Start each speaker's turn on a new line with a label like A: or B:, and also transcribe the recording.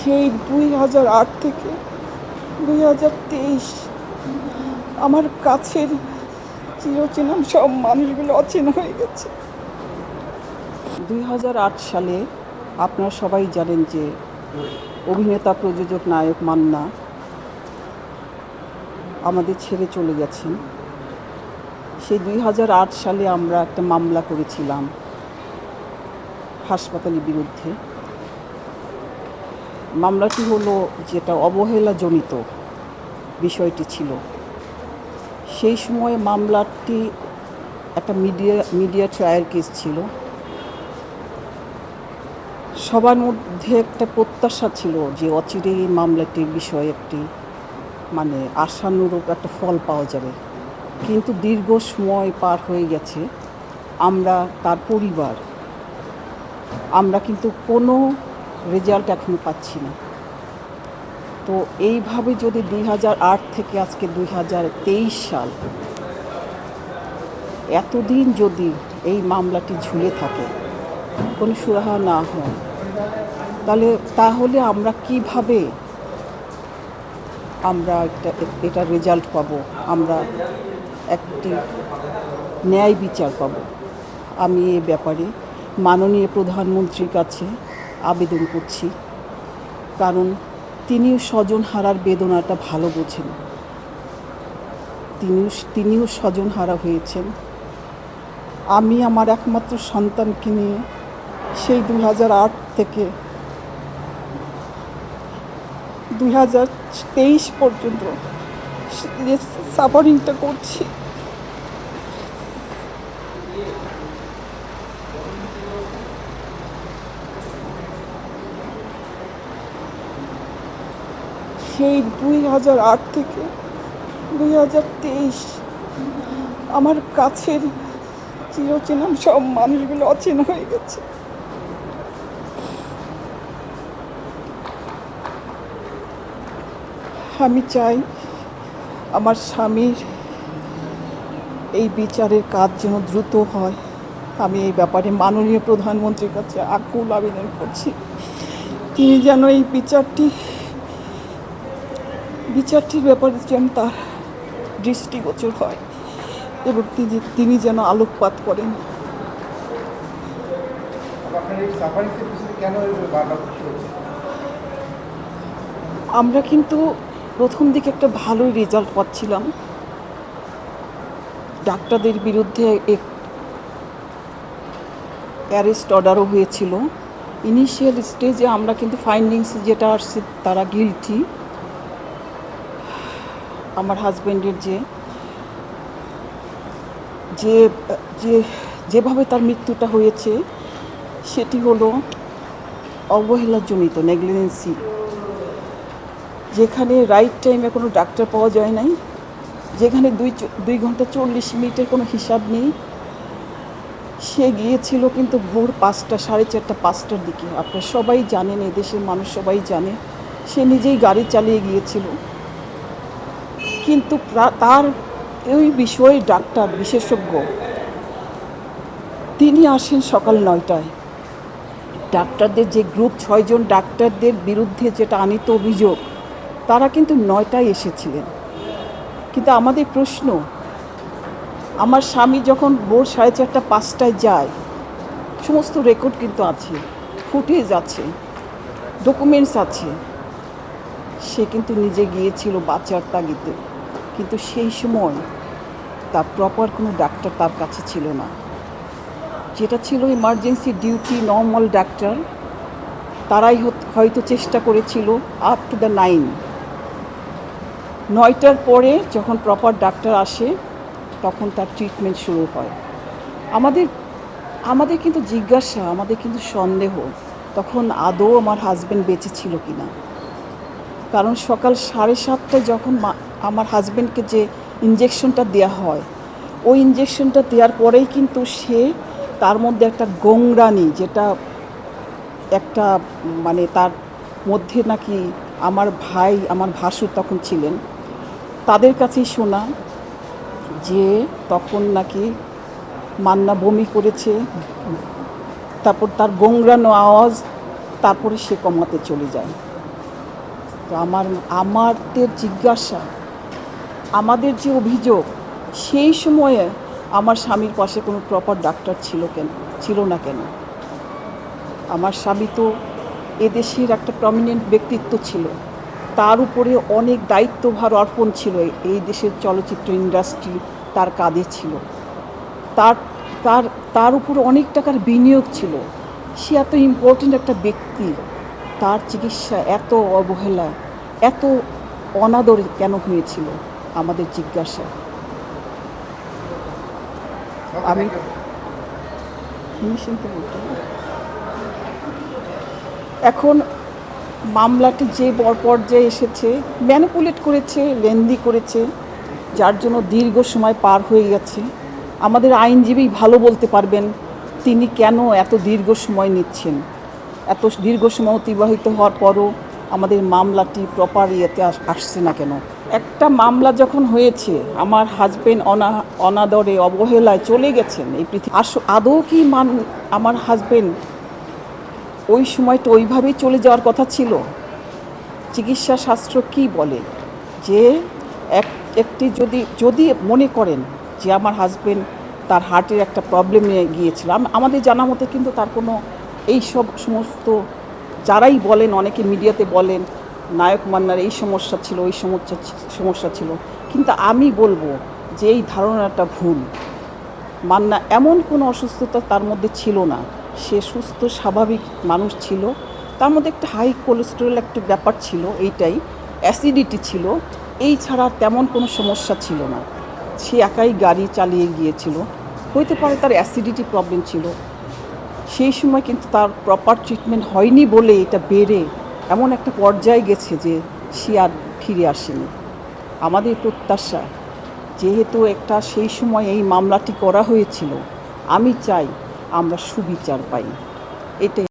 A: সেই দুই হাজার আট থেকে দুই হাজার তেইশ। আমার কাছের চিরচেনা সব মানুষগুলো অচেনা হয়ে গেছে। দুই হাজার আট সালে আপনারা সবাই জানেন যে অভিনেতা, প্রযোজক, নায়ক মান্না আমাদের ছেড়ে চলে গেছেন। সেই দুই হাজার আট সালে আমরা একটা মামলা করেছিলাম হাসপাতালের বিরুদ্ধে। মামলাটি হলো যেটা অবহেলাজনিত বিষয়টি ছিল। সেই সময় মামলাটি একটা মিডিয়া মিডিয়া ট্রায়াল কেস ছিল। সবার মধ্যে একটা প্রত্যাশা ছিল যে অচিরেই এই মামলাটির বিষয়ে একটি মানে আশানুরূপ একটা ফল পাওয়া যাবে। কিন্তু দীর্ঘ সময় পার হয়ে গেছে। আমরা, তার পরিবার, আমরা কিন্তু কোনো রেজাল্ট এখনও পাচ্ছি না। তো এইভাবে যদি দুই হাজার আট থেকে আজকে দুই হাজার তেইশ সাল এতদিন যদি এই মামলাটি ঝুলে থাকে, কোনো সুরাহা না হয়, তাহলে তাহলে আমরা কীভাবে আমরা একটা, এটা রেজাল্ট পাবো? আমরা একটি ন্যায় বিচার পাবো। আমি এ ব্যাপারে মাননীয় প্রধানমন্ত্রীর কাছে আবেদন করছি। কারণ তিনিও স্বজন হারার বেদনাটা ভালো বোঝেন। তিনিও তিনিও স্বজন হারা হয়েছেন। আমি আমার একমাত্র সন্তানকে নিয়ে সেই দুই হাজার আট থেকে দুই হাজার তেইশ পর্যন্ত সাফারিংটা করছি। সেই দুই হাজার আট থেকে দুই হাজার তেইশ আমার কাছের চিরচেনা সব মানুষগুলো অচেনা হয়ে গেছে। আমি চাই আমার স্বামীর এই বিচারের কাজ যেন দ্রুত হয়। আমি এই ব্যাপারে মাননীয় প্রধানমন্ত্রীর কাছে আকুল আবেদন করছি। তিনি যেন এই বিচারটি বিচারটির ব্যাপারে যেন তার দৃষ্টিগোচর হয় এবং তিনি যেন আলোকপাত করেন।
B: হচ্ছে
A: আমরা কিন্তু প্রথম দিকে একটা ভালোই রেজাল্ট পাচ্ছিলাম। ডাক্তারদের বিরুদ্ধে এক অ্যারেস্ট অর্ডারও হয়েছিল। ইনিশিয়াল স্টেজে আমরা কিন্তু ফাইন্ডিংস যেটা আসছে তারা গিলটি আমার হাজব্যান্ডের যে যে যে, যেভাবে তার মৃত্যুটা হয়েছে, সেটি হলো অবহেলাজনিত, নেগলিজেন্সি। যেখানে রাইট টাইমে কোনো ডাক্তার পাওয়া যায় নাই, যেখানে দুই দুই ঘণ্টা চল্লিশ মিনিটের কোনো হিসাব নেই, সে গিয়েছিল কিন্তু ভোর পাঁচটা, সাড়ে চারটা, পাঁচটার দিকে। আপনারা সবাই জানেন, এদেশের মানুষ সবাই জানে, সে নিজেই গাড়ি চালিয়ে গিয়েছিল। কিন্তু তার ওই বিষয়ে ডাক্তার, বিশেষজ্ঞ, তিনি আসেন সকাল নয়টায়। ডাক্তারদের যে গ্রুপ, ছয়জন ডাক্তারদের বিরুদ্ধে যেটা আনিত অভিযোগ, তারা কিন্তু নয়টায় এসেছিলেন। কিন্তু আমাদের প্রশ্ন, আমার স্বামী যখন ভোর সাড়ে চারটা পাঁচটায় যায়, সমস্ত রেকর্ড কিন্তু আছে, ফুটেজ আছে, ডকুমেন্টস আছে, সে কিন্তু নিজে গিয়েছিল বাচ্চার তাগিদে। কিন্তু সেই সময় তার প্রপার কোনো ডাক্তার তার কাছে ছিল না। যেটা ছিল ইমার্জেন্সি ডিউটি নর্মাল ডাক্তার তারাই হয়তো চেষ্টা করেছিল আপ টু দ্য নাইন নয়টার পরে যখন প্রপার ডাক্তার আসে, তখন তার ট্রিটমেন্ট শুরু হয়। আমাদের আমাদের কিন্তু জিজ্ঞাসা, আমাদের কিন্তু সন্দেহ, তখন আদৌ আমার হাজব্যান্ড বেঁচে ছিল কি না কারণ সকাল সাড়ে সাতটায় যখন আমার হাজব্যান্ডকে যে ইঞ্জেকশনটা দেওয়া হয়, ওই ইঞ্জেকশনটা দেওয়ার পরেই কিন্তু সে তার মধ্যে একটা গোংরানি যেটা একটা মানে তার মধ্যে নাকি আমার ভাই, আমার ভাসুর তখন ছিলেন, তাদের কাছেই শোনা যে তখন নাকি মান্না বমি করেছে, তারপর তার গোংরানো আওয়াজ, তারপরে সে কমাতে চলে যায়। তো আমার আমাদের জিজ্ঞাসা আমাদের যে অভিযোগ, সেই সময়ে আমার স্বামীর পাশে কোনো প্রপার ডাক্তার ছিল কেন, ছিল না কেন? আমার স্বামী তো এদেশের একটা প্রমিনেন্ট ব্যক্তিত্ব ছিল। তার উপরে অনেক দায়িত্বভার অর্পণ ছিল এই- দেশের চলচ্চিত্র ইন্ডাস্ট্রি তার কাঁধে ছিল। তার তার তার উপর অনেক টাকার বিনিয়োগ ছিল। সে এত ইম্পর্টেন্ট একটা ব্যক্তি, তার চিকিৎসা এত অবহেলা, এত অনাদরে কেন হয়েছিল? আমাদের জিজ্ঞাসা। আমি-। এখন মামলাটি যে বর পর্যায়ে এসেছে ম্যানিপুলেট করেছে লেন্দি করেছে যার জন্য দীর্ঘ সময় পার হয়ে গেছে। আমাদের আইনজীবী ভালো বলতে পারবেন তিনি কেন এত দীর্ঘ সময় নিচ্ছেন? এত দীর্ঘ সময় অতিবাহিত হওয়ার পরও আমাদের মামলাটি প্রপার ইয়েতে আসছে না কেন? একটা মামলা যখন হয়েছে, আমার হাজবেন্ড অনা, অনাদরে অবহেলায় চলে গেছেন এই পৃথিবী। আস- আদৌ কি মান, আমার হাজবেন্ড ওই সময়টা ওইভাবেই চলে যাওয়ার কথা ছিল? চিকিৎসা শাস্ত্র কি বলে? যে এক, একটি যদি যদি মনে করেন যে আমার হাজবেন্ড তার হার্টের একটা প্রবলেম নিয়ে গিয়েছিল আমাদের জানা মতে কিন্তু তার কোনো এই সব সমস্ত যারাই বলেন, অনেকে মিডিয়াতে বলেন নায়ক মান্নার এই সমস্যা ছিল, ওই সমস্যা সমস্যা ছিল। কিন্তু আমি বলব যে এই ধারণাটা ভুল। মান্না এমন কোনো অসুস্থতা তার মধ্যে ছিল না। সে সুস্থ, স্বাভাবিক মানুষ ছিল। তার মধ্যে একটা হাই কোলেস্টেরল একটা ব্যাপার ছিল, এইটাই। অ্যাসিডিটি ছিল। এই ছাড়া তেমন কোনো সমস্যা ছিল না। সে একাই গাড়ি চালিয়ে গিয়েছিল। হইতে পারে তার অ্যাসিডিটি প্রবলেম ছিল। সেই সময় কিন্তু তার প্রপার ট্রিটমেন্ট হয়নি বলে এটা বেড়ে এমন একটা পর্যায়ে গেছে যে সে আর ফিরে আসেনি। আমাদের প্রত্যাশা, যেহেতু একটা সেই সময় এই মামলাটি করা হয়েছিল, আমি চাই আমরা সুবিচার পাই। এটাই